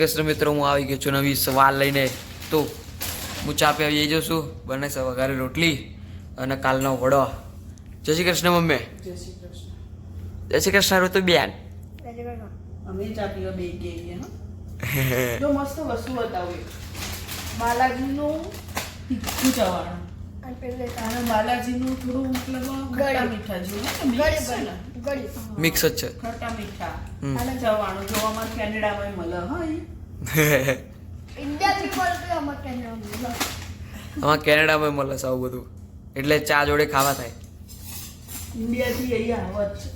કૃષ્ણ મિત્રો હું આવી ગયો છું નવી સવાલ લઈને. તો હું ચા પી આવી જઉં છું. બને છે વઘારે રોટલી અને કાલનો વડો. જય શ્રી કૃષ્ણ મમ્મી. જય શ્રી કૃષ્ણ. જય શ્રી કૃષ્ણ ઋતુ બેન. અમે ચા પીવા બે ગઈએ મસ્ત વસ્તુ બતાવું બાલાજીનું તીખું ચવાણું. અને બાલાજીનું થોડું મતલબ ખટ્ટા મીઠા જેવું ને mix છે ને? મિક્સ જ છે. ખટ્ટા મીઠા. અને ચવાણું જો કેનેડામાં મળે હા આમાં કેનેડામાં મળે છે આવું બધું. એટલે ચા જોડે ખાવા થાય. ઇન્ડિયાથી અહીંયા આવત છે.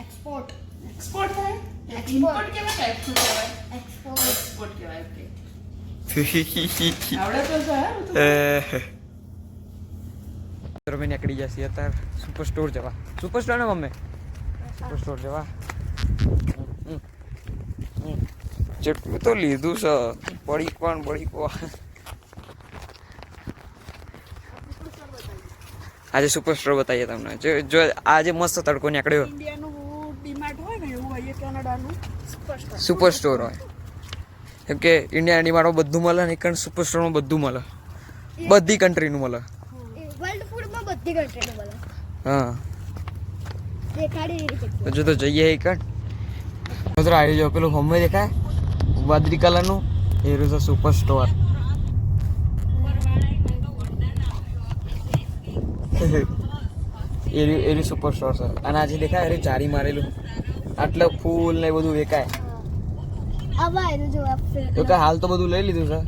એક્સપોર્ટ થાય? એક્સપોર્ટ મેં નીકળી જશે અત્યારે સુપર સ્ટોર જવા સુપર સ્ટોર ને મમ્મી સુપર સ્ટોર જવા. જેટલું તો લીધું છે પડી કોણ પડી કોણ આજે સુપર સ્ટોર બતાવીએ તમને જો જો આજે મસ્ત તડકો નીકળ્યો સુપર સ્ટોર હોય કેમ કે ઇન્ડિયા ડીમાર્ટમાં બધું મળે ને કારણ સુપરસ્ટોરમાં બધું મળે. બધી કન્ટ્રીનું મળે. વર્લ્ડ ફૂડમાં બધી કન્ટ્રીનું મળે. હા. જો તો જઈએ એક મિત્રો આવી જાઓ પેલું હોમે દેખાય. વાદળી કલરનું. એ રહ્યું છે સુપર સ્ટોર એ રહ્યું સુપર સ્ટોર છે. અને આજે દેખાય અરે ચારી મારેલું. આટલા ફૂલ ને બધું વેકાય હવે આયરું જો આ ફિલ્મ તો કે હાલ તો બધું લઈ લીધું છે.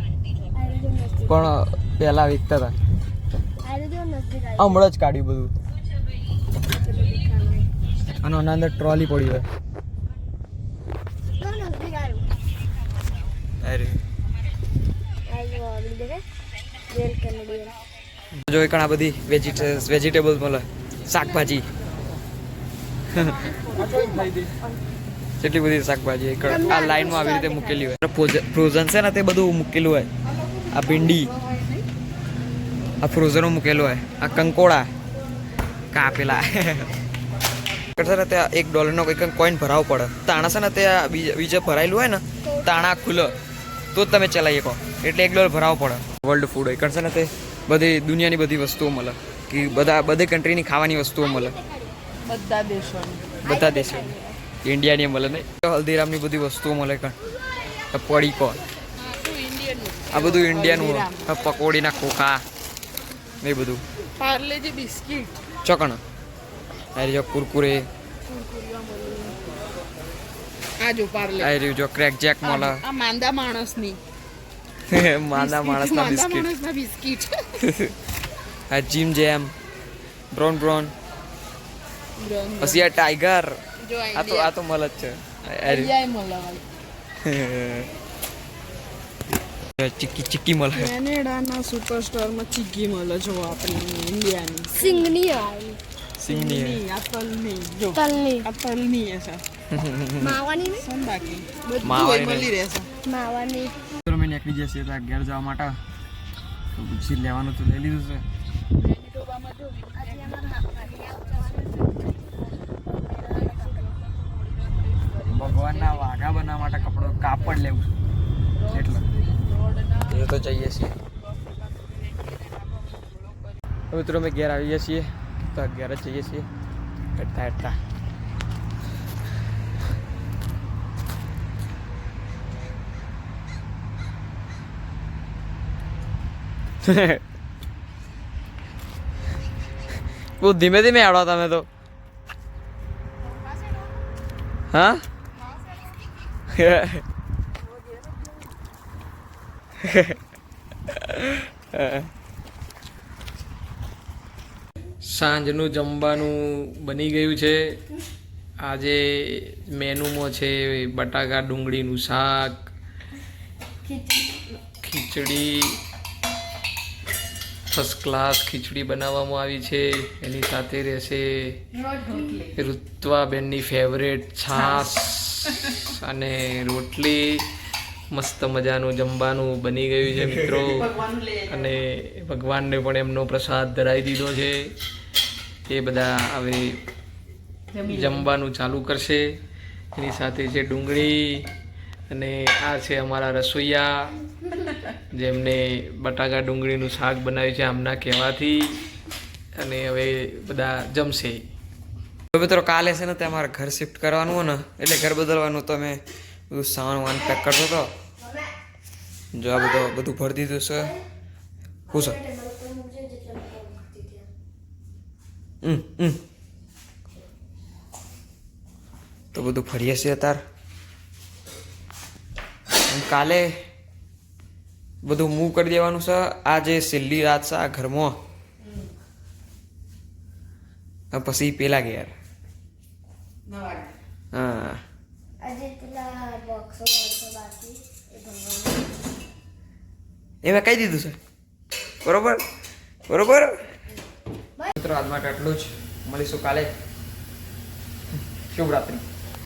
પણ પહેલા વીકતા હતા હમણાં જ કાઢ્યું બધું. અને એના અંદર ટ્રોલી પડી હોય. જો એ ઘણા બધી વેજીટેબલ્સ વેજીટેબલ્સ મળે. શાકભાજી. જેટલી બધી શાકભાજી આ લાઈનમાં આવી રીતે મૂકેલી હોય. ફ્રોઝન છે ને તે બધું મૂકેલું હોય. આ ભીંડી. આ ફ્રોઝનો મૂકેલું હોય. આ કંકોડા. કાપેલા. છે ને ત્યાં એક ડોલરનો કંઈક કોઈન ભરાવો પડે. તાણા છે ને ત્યાં બીજા ભરાયેલું હોય ને તાણા ખુલ્લો. તો જ તમે ચલાવી શકો. એટલે એક ડોલર ભરાવો પડે. વર્લ્ડ ફૂડ હોય. કરશે છે ને તે બધી દુનિયાની બધી વસ્તુઓ મળે. કે બધા બધી કન્ટ્રીની ખાવાની વસ્તુઓ મળે. બધા દેશોની. બધા દેશો ઇન્ડિયાની મળે નહીં. હલ્દીરામની બધી વસ્તુઓ મળે કણ. પડી કોણ? આ બધું ઇન્ડિયાનું. પકોડીના ખોખા એ બધું. પાર્લેજી બિસ્કિટ. ચોકણ આ જો કુરકુરે. આ જો પાર્લે. આ રહ્યું જો ક્રેક જેક મળે આ માંદા માણસની. માંદા બિસ્કિટ, માણસના માંદા બિસ્કિટ. માણસના બિસ્કિટ. આ જીમ જેમ બ્રોન બ્રોન પછી આ ટાઈગર. આ તો આ તો મલ જ છે ચીક્કી ચીક્કી મળે કેનેડાના સુપર સ્ટોરમાં મલ જો આપણી ઇન્ડિયાની સિંગની આવી. સિંગની આ તલની. જો તલની. આ તલની હશે માવાની ને? સન બાકી બધું માવાની મળી રહેશે માવાની. ચલો મેં નીકળી જશે તો ઘેર જવા માટે. તો પછી લેવાનું તો લઈ લીધું છે. કાપડ લેવું એટલે. એ તો જઈએ છીએ. મિત્રો અમે ઘેર આવીએ છીએ. તો ઘેર જ જઈએ છીએ. એટલા એટલા બહુ ધીમે ધીમે આવડો તમે તો. હા. સાંજનું જમવાનું બની ગયું છે. આજે મેનુમાં છે બટાકા ડુંગળીનું શાક, ખીચડી ફર્સ્ટ ક્લાસ ખીચડી બનાવવામાં આવી છે. એની સાથે રહેશે ઋત્વાબેનની ફેવરેટ છાશ અને રોટલી. મસ્ત મજાનું જમવાનું બની ગયું છે મિત્રો. અને ભગવાનને પણ એમનો પ્રસાદ ધરાવી દીધો છે. એ બધા હવે જમી જમવાનું ચાલુ કરશે. એની સાથે છે ડુંગળી અને આ છે અમારા રસોઈયા જેમને બટાકા ડુંગળીનું શાક બનાવ્યું છે આમના કહેવાથી. અને હવે બધા જમશે. તો મિત્રો કાલે છે ને તે અમારે ઘર શિફ્ટ કરવાનું હોય ને એટલે ઘર બદલવાનું તો અમે બધું સામાન વાન પેક કરતો હતો. જો આ બધું બધું ભરી દીધું છે. શું છે? તો બધું ફરીએ છીએ અત્યારે. કાલે બધું મૂવ કરી દેવાનું છે. આ જે છેલ્લી રાત છે આ ઘરમાં. પછી પેલા ગયા હા. આજે પેલા બોક્સો બોક્સો બાકી એ ભરવાનું એ મેં કહી દીધું છે. બરોબર? બરોબર? મિત્રો આજ માટે આટલું જ. મળીશું કાલે. શુભ રાત્રિ.